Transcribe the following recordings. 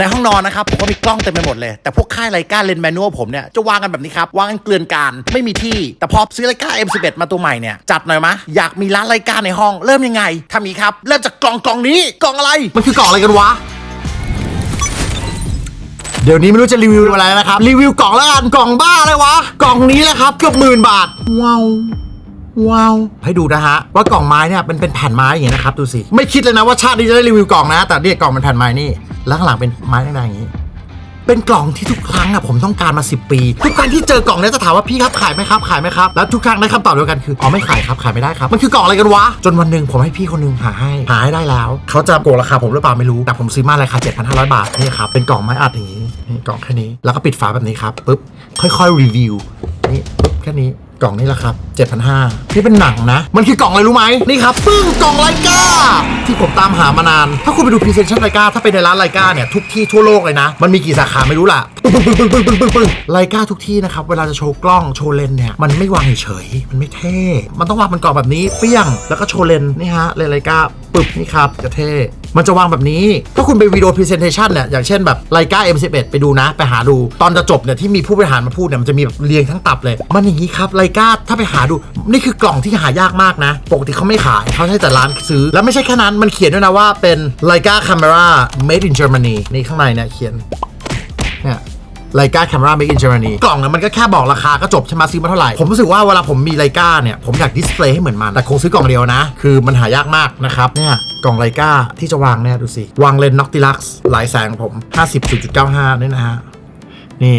ในห้องนอนนะครับผมก็มีกล้องเต็มไปหมดเลย แต่พวกค่ายไลกาเลนแมนนวลผมเนี่ยจะวางกันแบบนี้ครับวางกันเกลื่อนกลานไม่มีที่ แต่พอซื้อไลกา M11 มาตัวใหม่เนี่ยจัดหน่อยมะอยากมีร้านไลกาในห้องเริ่มยังไงทำนี้ครับเริ่มจากกล่องกล่องนี้กล่องอะไรมันคือกล่องอะไรกันวะเดี๋ยวนี้ไม่รู้จะรีวิวอะไรนะครับ รีวิวกล่องแล้วกันกล่องบ้าเลยวะ กล่องนี้แหละครับเกือบหมื่นบาทว้าว ว้าวให้ดูนะฮะว่ากล่องไม้เนี่ยเป็นเป็นแผ่นไม้อย่างเงี้นะครับดูสิไม่คิดเลยนะว่าชาตินี้จะได้รีวิวกล่องนะ แต่เนี่ยกล่องเป็นแผ่นไม้นี่แล้วข้างหลังเป็นไม้แดงๆอย่างนี้เป็นกล่องที่ทุกครั้งอะผมต้องการมา 10 ปี ทุกครั้งที่เจอกล่องเนี้ยจะถามว่าพี่ครับขายไหมครับขายไหมครับแล้วทุกครั้งได้คำตอบเดียวกันคืออ๋อไม่ขายครับขายไม่ได้ครับมันคือกล่องอะไรกันวะจนวันหนึ่งผมให้พี่คนหนึงหาให้หาให้ได้แล้ว เขาจะโกงราคาผมหรือเปล่าไม่รู้แต่ผมซื้อมาราคา7,500 บาทนี่ครับเป็นกล่องไม้อัดอย่างนี้นี่กล่องแค่นี้แล้วก็ปิดฝาแบบนี้ครับปุ๊บค่อย ๆรีวิวนี่ปุ๊บแค่นี้ กล่องนี่แหละครับ 7,500นี่เป็นหนังนะ มันคือกล่องอะไรรู้ไหมนี่ครับปึ้งกล่องไลกาที่ผมตามหามานาน ถ้าคุณไปดูพรีเซนชั่นไลกาถ้าไปในร้านไลกาเนี่ย ทุกที่ทั่วโลกเลยนะ มันมีกี่สาขาไม่รู้ล่ะปึ้งปึ้งปึ้งปึ้งปึ้งปึ้งปึ้งไลกาทุกที่นะครับ เวลาจะโชว์กล้องโชว์เลนเนี่ยมันไม่วางเฉยมันไม่เท่ มันต้องวางมันกล่องแบบนี้เปี้ยงแล้วก็โชว์เลนนี่ฮะเลนไลกาปึบนี่ครับ จะเท่ มันจะวางแบบนี้ ถ้าคุณไปวิดีโอพรีเซนเทชันเนี่ย อย่างเช่นแบบไลกา M11 ไปดูนะ ไปหาดู ตอนจะจบเนี่ย ที่มีผู้บริหารมาพูดเนี่ย มันจะมีแบบเรียงทั้งตับเลย มันอย่างนี้ครับไลกาถ้าไปหาดู นี่คือกล่องที่หายากมากนะ ปกติเขาไม่ขายเขาใช้แต่ร้านซื้อ แล้วไม่ใช่แค่นั้น มันเขียนด้วยนะว่าเป็นไลกา Camera Made in Germany นี่ข้างในเนี่ยเขียนเนี่ย ไลกา Camera Made in Germany กล่องเนี่ยมันก็แค่บอกราคาก็จบใช่ไหมซื้อมาเท่าไหร่ ผมรู้สึกว่าเวลาผมมีไลกาเนี่ย ผมอยากดิสเพลย์ให้เหมือนมัน แต่คงซื้อกล่องเดียวนะ คือมันหายากมากนะครับเนี่ยกล่องไลกาที่จะวางเนี่ยดูสิ วางเลนส์น็อกติลักซ์หลายแสงผม 50.95นี่นะฮะนี่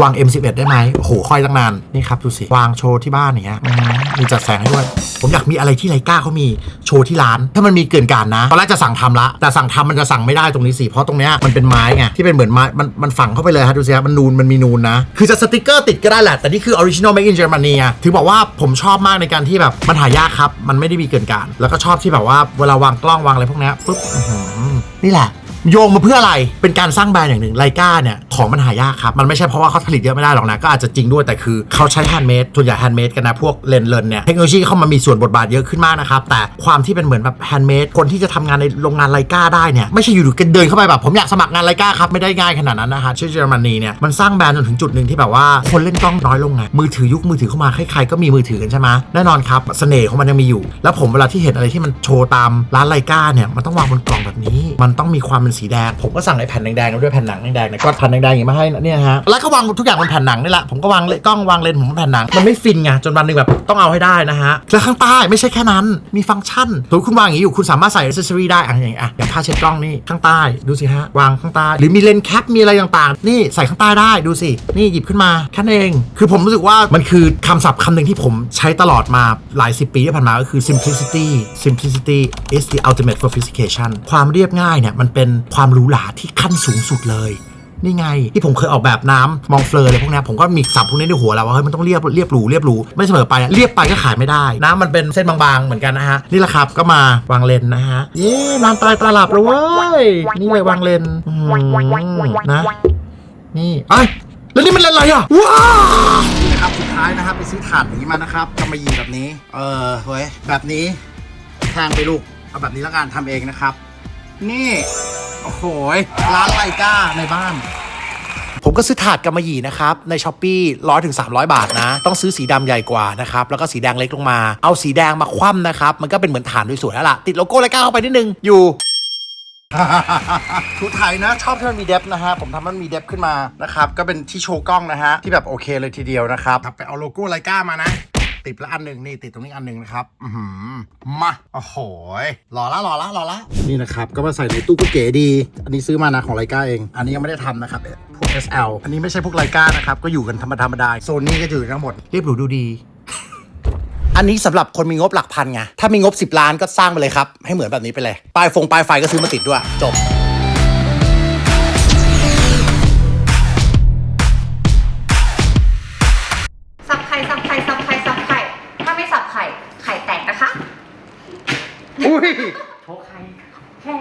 วาง M11 ได้ไหมโอ้โหค่อยตั้งนาน นี่ครับดูสิ วางโชว์ที่บ้านอย่างเงี้ยอืมมีจัดแสงให้ด้วย ผมอยากมีอะไรที่ไลกาเขามีโชว์ที่ร้าน ถ้ามันมีเกินการนะ ตอนแรกจะสั่งทำละ แต่สั่งทำมันจะสั่งไม่ได้ตรงนี้สิ เพราะตรงเนี้ยมันเป็นไม้ไง ที่เป็นเหมือนไม้ มันมันฝังเข้าไปเลยฮะดูสิฮะมันนูน มันมีนูนนะ คือจะสติกเกอร์ติดก็ได้แหละ แต่นี่คือ original made in Germany อะถือบอกว่าผมชอบมากในการที่แบบมันหายากครับ มันไม่ได้มีเกินการ แล้วก็ชอบที่แบบว่าเวลาวางกล้องวางอะไรพวกเนี้ยปุ๊บอื้อหือนี่แหละ โยงมาเพื่ออะไร เป็นการสร้างแบรนด์อย่างหนึ่งไลกาเนี่ยของมันหายากครับ มันไม่ใช่เพราะว่าเขาผลิตเยอะไม่ได้หรอกนะ ก็อาจจะจริงด้วยแต่คือเขาใช้แฮนด์เมดส่วนใหญ่แฮนด์เมดกันนะพวกเลนเลนเนี่ยเทคโนโลยีเข้ามามีส่วนบทบาทเยอะขึ้นมากนะครับ แต่ความที่เป็นเหมือนแบบแฮนด์เมดคนที่จะทำงานในโรงงานไลกาได้เนี่ยไม่ใช่อยู่ๆกันเดินเข้าไปแบบผมอยากสมัครงานไลกาครับไม่ได้ง่ายขนาดนั้นนะฮะชื่อเยอรมนีเนี่ยมันสร้างแบรนด์จนถึงจุดหนึ่งที่แบบว่าคนเล่นกล้องน้อยลงไงมือถือยุคมือถือเข้ามาใครๆก็มีมือถือกันใช่ไหมแน่นอนครับเสน่ห์ของมันยังมีอยู่ แล้วผมเวลาที่เห็นอะไรที่มันโชว์ตามร้านไลกาเนี่ยมันต้องวางบนกล่องแบบนี้ มันต้องมีความเป็นสีแดง ผมก็สั่งไอ้แผ่นแดงๆมาด้วยแผ่นหนังแดงๆเนี่ยก็แผ่นแดงๆอย่างนี้มาให้นะเนี่ยฮะแล้วก็วางทุกอย่างบนแผ่นหนังนี่แหละผมก็วางเลนส์กล้องวางเลนส์ผมบนแผ่นหนังมันไม่ฟินไงจนวันหนึ่งแบบต้องเอาให้ได้นะฮะแล้วข้างใต้ไม่ใช่แค่นั้นมีฟังก์ชันสมมติคุณวางอย่างนี้อยู่คุณสามารถใส่อิเซอรี่ได้อะอย่างอะอย่างผ้าเช็ดกล้องนี่ข้างใต้ดูสิฮะวางข้างใต้หรือมีเลนส์แคปมีอะไรต่างๆ นี่ใส่ข้างใต้ได้ดูสินี่หยิบขึ้นมาแค่นั้นเอง คือผมรู้สึกว่ามันคือคำศัพท์คำหนึ่งที่ผมใช้ตลอดมาหลายสิบปีที่ผ่านมาก็คือ simplicity simplicity is the ultimate sophistication ความเรียบง่ายเนี่ยมันเป็นความหรูหราที่ขั้นสูงสุดเลยนี่ไง ที่ผมเคยออกแบบน้ำมองเฟลออะไรพวกนี้ผมก็มีศัพท์พวกนี้ในหัวแล้วว่าเฮ้ยมันต้องเรียบเรียบหรูเรียบหรูไม่เสมอไปเรียบไปก็ขายไม่ได้ น้ำมันเป็นเส้นบางๆเหมือนกันนะฮะนี่แหละครับก็มาวางเลนนะฮะเย้นานตายตาหลับแล้วเว้ยนี่เลยวางเลนนะ นี่เอ้แล้วนี่มันอะไรอะว้าวนี่นะครับสุดท้ายนะครับไปซื้อถาดนี้มานะครับกำมะหยี่แบบนี้ เออเฮ้ยแบบนี้แทงไปลูกเอาแบบนี้แล้วกันทำเองนะครับ นี่ โอ้โหยร้านไลกาในบ้าน ผมก็ซื้อถาดกำมะหยี่นะครับ ในช้อปปี้ร้อยถึงสามบาทนะ ต้องซื้อสีดำใหญ่กว่านะครับ แล้วก็สีแดงเล็กลงมา เอาสีแดงมาคว่ำนะครับ มันก็เป็นเหมือนฐานสวยๆแล้วล่ะ ติดโลโก้ไลกาเข้าไปนิดนึง อยู่ทุไทยนะ ชอบที่มันมีเดฟนะฮะ ผมทำมันมีเดฟขึ้นมานะครับ ก็เป็นที่โชว์กล้องนะฮะ ที่แบบโอเคเลยทีเดียวนะครับไปเอาโลโก้ไลกามานะ ติดละอันหนึ่งนี่ติดตรงนี้อันหนึ่งนะครับ อือหือมาโอ้โหหล่อละหล่อละหล่อละนี่นะครับ ก็มาใส่ในตู้ก็เก๋ดี อันนี้ซื้อมานะของไลกาเอง อันนี้ยังไม่ได้ทำนะครับพวก SL อันนี้ไม่ใช่พวกไลกานะครับ ก็อยู่กันธรรมดาธรรมดาโซนนี้ก็อยู่ทั้งหมดเรียบหรูดูดีอันนี้สำหรับคนมีงบหลักพันไง ถ้ามีงบ 10 ล้านก็สร้างไปเลยครับ ให้เหมือนแบบนี้ไปเลย ปลายฟงปลายไฟก็ซื้อมาติดด้วย จบ โชว์ใครแค่